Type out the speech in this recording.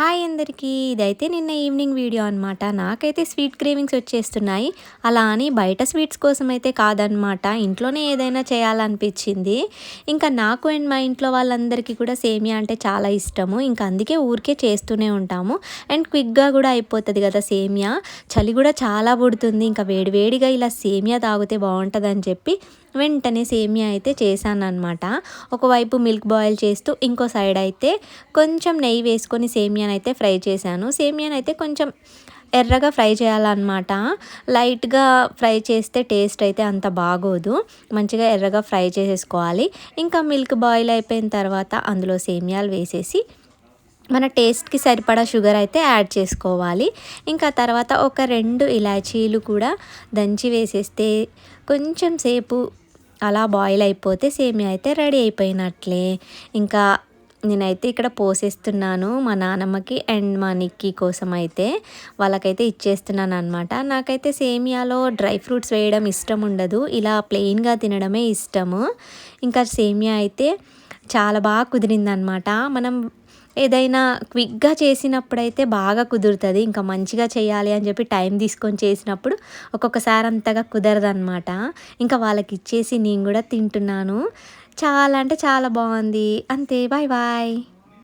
Hi అందరికీ. ఇదైతే నిన్న ఈవినింగ్ వీడియో అనమాట నాకైతే స్వీట్ క్రేవింగ్స్ వచ్చేస్తున్నాయి. అలా అని బయట స్వీట్స్ కోసం అయితే కాదనమాట ఇంట్లోనే ఏదైనా చేయాలనిపించింది. ఇంకా నాకు అండ్ మా ఇంట్లో వాళ్ళందరికీ కూడా సేమియా అంటే చాలా ఇష్టము. ఇంకా అందుకే ఊరికే చేస్తూనే ఉంటాము. అండ్ క్విక్గా కూడా అయిపోతుంది కదా సేమియా. చలి కూడా చాలా పుడుతుంది. ఇంకా వేడివేడిగా ఇలా సేమియా తాగితే బాగుంటుందని చెప్పి వెంటనే సేమియా అయితే చేశాను అనమాట ఒకవైపు మిల్క్ బాయిల్ చేస్తూ ఇంకో సైడ్ అయితే కొంచెం నెయ్యి వేసుకొని సేమియాని అయితే ఫ్రై చేశాను. సేమియాని అయితే కొంచెం ఎర్రగా ఫ్రై చేయాలన్నమాట. లైట్గా ఫ్రై చేస్తే టేస్ట్ అయితే అంత బాగోదు. మంచిగా ఎర్రగా ఫ్రై చేసేసుకోవాలి. ఇంకా మిల్క్ బాయిల్ అయిపోయిన తర్వాత అందులో సేమియాలు వేసేసి మన టేస్ట్కి సరిపడా షుగర్ అయితే యాడ్ చేసుకోవాలి. ఇంకా తర్వాత ఒక రెండు ఇలాచీలు కూడా దంచి వేసేస్తే కొంచెం సేపు అలా బాయిల్ అయిపోతే సేమియా అయితే రెడీ అయిపోయినట్లే. ఇంకా నేనైతే ఇక్కడ పోసేస్తున్నాను మా నానమ్మకి అండ్ మా నిక్కీ కోసం అయితే. వాళ్ళకైతే ఇచ్చేస్తున్నాను అనమాట నాకైతే సేమియాలో డ్రై ఫ్రూట్స్ వేయడం ఇష్టం ఉండదు. ఇలా ప్లెయిన్గా తినడమే ఇష్టము. ఇంకా సేమియా అయితే చాలా బాగా కుదిరిందనమాట మనం ఏదైనా క్విక్గా చేసినప్పుడైతే బాగా కుదురుతుంది ఇంకా మంచిగా చేయాలి అని చెప్పి టైం తీసుకొని చేసినప్పుడు ఒక్కొక్కసారి అంతగా కుదరదనమాట ఇంకా వాళ్ళకి ఇచ్చేసి నేను కూడా తింటున్నాను. చాలా అంటే చాలా బాగుంది. అంతే బాయ్ బాయ్.